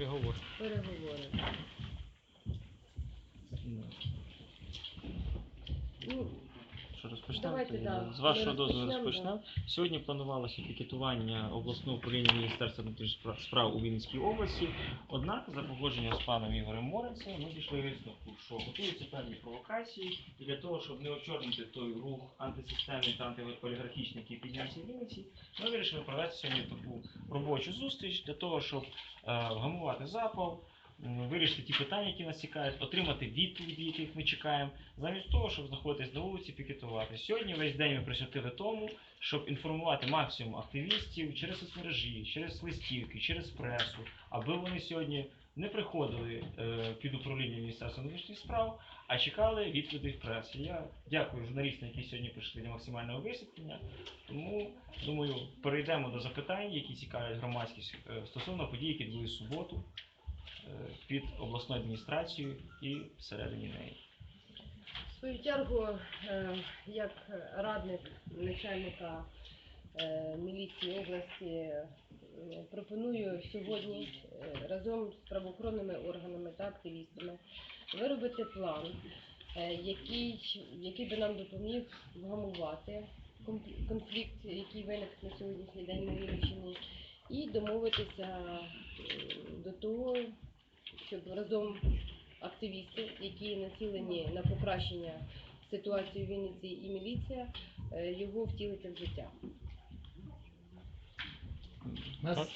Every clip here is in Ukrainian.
Переговор. переговори. Ну, Що розпочнемо? Давайте, тоді? да. З вашого дозволу розпочнемо, розпочнемо. Сьогодні планувалося пікетування обласного управління Міністерства внутрішніх справ у Вінницькій області. Однак, за погодженням з паном Ігорем Моренцем, ми дійшли висновку, що готуються певні провокації, і для того, щоб не очорнити той рух антисистемний та антиолігархічний, який піднявся в Вінниці, ми вирішили провести сьогодні таку робочу зустріч для того, щоб е, вгамувати запал. Вирішити ті питання, які нас цікавлять, отримати відповіді, яких ми чекаємо, замість того, щоб знаходитись на вулиці, пікетувати. Сьогодні весь день ми присвятили тому, щоб інформувати максимум активістів через соцмережі, через листівки, через пресу, аби вони сьогодні не приходили е, під управління Міністерства внутрішніх справ, а чекали відповідей в пресі. Я дякую журналістам, які сьогодні прийшли для максимального висвітлення. Тому думаю, перейдемо до запитань, які цікавлять громадськість е, стосовно подій, які відбулись в суботу е, під обласною адміністрацією і всередині неї. В свою чергу, е, як радник начальника міліції області, е, пропоную сьогодні е, разом з правоохоронними органами та активістами виробити план, е, який, який би нам допоміг вгамувати конфлікт, який виник на сьогоднішній день на Вінниччині, і домовитися е, до того, щоб разом активісти, які націлені на покращення ситуації в Вінниці і міліція, е, його втілити в життя. У нас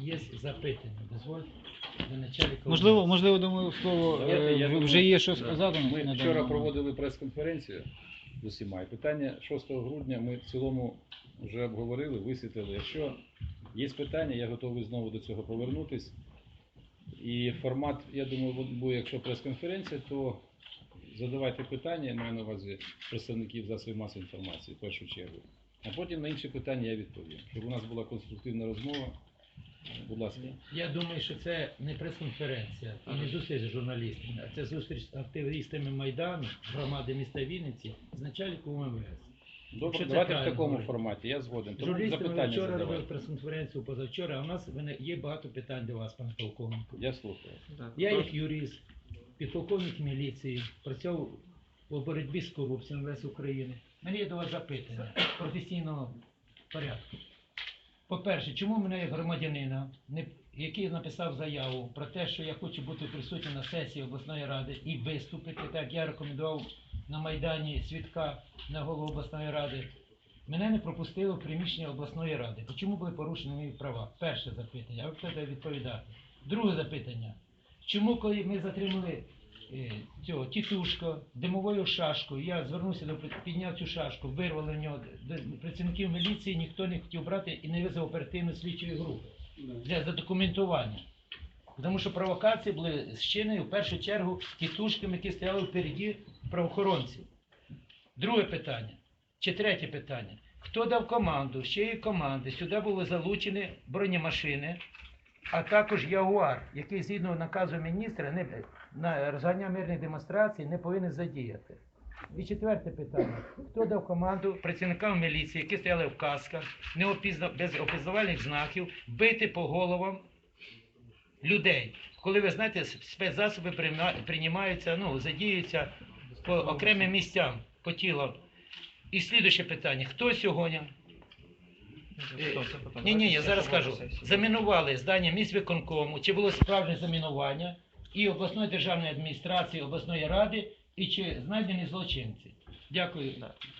є запитання, дозвольте, до начальника. Можливо, можливо, думаю, слово Давайте, е, я вже думаю, є що да. сказати. на Ми даний вчора момент. проводили прес-конференцію з усіма. І питання 6 грудня ми в цілому вже обговорили, висвітлили. Якщо є питання, я готовий знову до цього повернутись. І формат, я думаю, буде, якщо прес-конференція, то задавайте питання, я маю на увазі представників засобів масової інформації в першу чергу. А потім на інші питання я відповім. Щоб у нас була конструктивна розмова. Будь ласка. Я думаю, що це не прес-конференція і не зустріч з журналістами, а це зустріч з активістами Майдану, громади міста Вінниці з начальником МВС. Добре, давайте в такому говорити. форматі, я згоден. Тому запитання вчора робив задавайте. прес-конференцію позавчора, а в нас є багато питань до вас, пане полковнику. Я слухаю. Я як юрист, підполковник міліції, працював у боротьбі з корупцією МВС України. У мене є до вас запитання професійного порядку. По-перше, чому мене як громадянина, який написав заяву про те, що я хочу бути присутнім на сесії обласної ради і виступити, так я рекомендував на Майдані свідка на голову обласної ради, мене не пропустили в приміщення обласної ради. Чому були порушені мої права? Перше запитання, а ви будете відповідати. Друге запитання. Чому, коли ми затримали цього тітушка димовою шашкою, я звернувся до підняв цю шашку, вирвали в нього працівників міліції, ніхто не хотів брати і не визвав оперативну слідчої групи для задокументування. Тому що провокації були зчинені в першу чергу тітушками, які стояли впереді правоохоронців. Друге питання. Чи третє питання. Хто дав команду, з чиєї команди сюди були залучені бронемашини, а також Ягуар, який згідно наказу міністра не, на розганя мирних демонстрацій не повинен задіяти. І четверте питання. Хто дав команду працівникам міліції, які стояли в касках, не опізна, без опізнавальних знаків, бити по головам людей? Коли ви знаєте, спецзасоби приймаються, ну, задіюються по окремим місцям, по тілу. І слідуще питання. Хто сьогодні ні, ні, я зараз скажу. Замінували здання міськвиконкому, чи було справжнє замінування і обласної державної адміністрації, обласної ради, і чи знайдені злочинці. Дякую.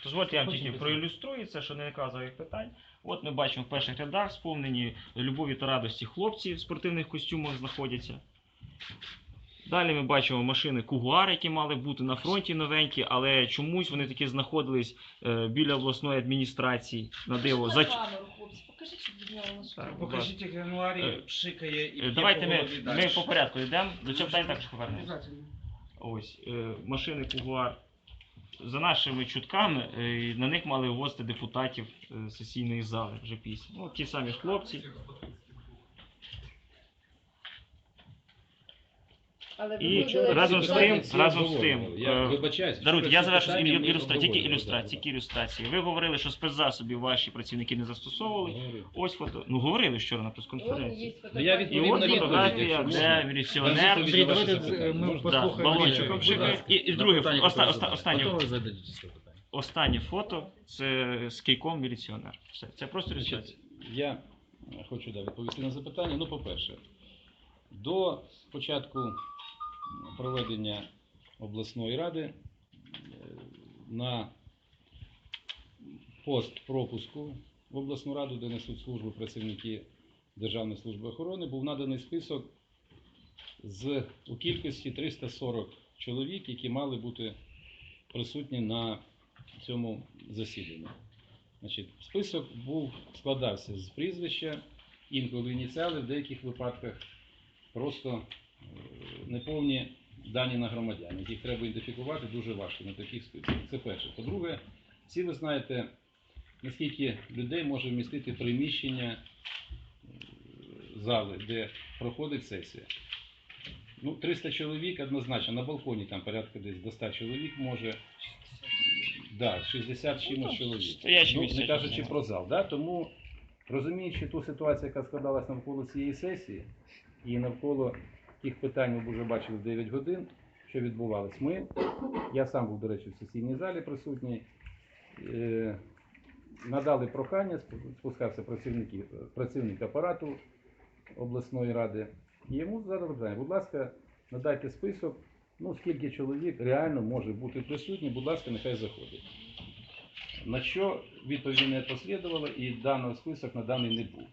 Дозвольте, я вам тільки проілюструю це, що не наказує питань. От ми бачимо в перших рядах сповнені любові та радості хлопці в спортивних костюмах знаходяться. Далі ми бачимо машини Кугуар, які мали бути на фронті новенькі, але чомусь вони таки знаходились е, біля обласної адміністрації на диво. За... Покажіть, щоб відняли на Покажіть, як Януарі Е, пшикає і Е, п'є Давайте ми, ми далі. по порядку йдемо. До цього питання також повернемося. Ось е, машини Кугуар. За нашими чутками, е, на них мали ввозити депутатів е, сесійної зали вже після. Ну, ті самі хлопці. Але ви І разом з тим, разом з тим, Я е, вибачаюсь. Даруйте, я ці завершу питання ілю- ми тільки ілюстрації, тільки ілюстрації. Ви говорили, що спецзасобів ваші працівники не застосовували. Ось фото. Ну говорили вчора на прес-конференції. Ну, я І відповім от на відповідь, фотографія, якщо де можна. міліціонер. Дам Андрій, давайте запитання. ми Можна? Да, послухаємо. балончиком Будь ласка. І, і друге, оста, оста, останнє, Готові задати це питання? останнє фото це з кийком міліціонер. Все, це просто Значить, ілюстрація. я е, хочу да, відповісти на запитання. Ну, по-перше, до початку проведення обласної ради е, на пост пропуску в обласну раду, де несуть службу працівники Державної служби охорони, був наданий список з у кількості 340 чоловік, які мали бути присутні на цьому засіданні. Значить, список був складався з прізвища, інколи ініціали, в деяких випадках просто е, неповні дані на громадян, яких треба ідентифікувати дуже важко на таких списках. Це перше. По-друге, всі ви знаєте, наскільки людей може вмістити приміщення е, зали, де проходить сесія. Ну, 300 чоловік однозначно, на балконі там порядка десь до 100 чоловік може. Да, 60 з чимось чоловік. Ну, не кажучи про зал. Да? Тому, розуміючи ту ситуацію, яка складалась навколо цієї сесії, і навколо тих питань ми вже бачили 9 годин, що відбувалось. Ми, я сам був, до речі, в сесійній залі присутній, е, надали прохання, спускався працівники, працівник апарату обласної ради, йому задали питання, будь ласка, надайте список, ну скільки чоловік реально може бути присутній, будь ласка, нехай заходить. На що відповіді не послідувало і даний список наданий не був.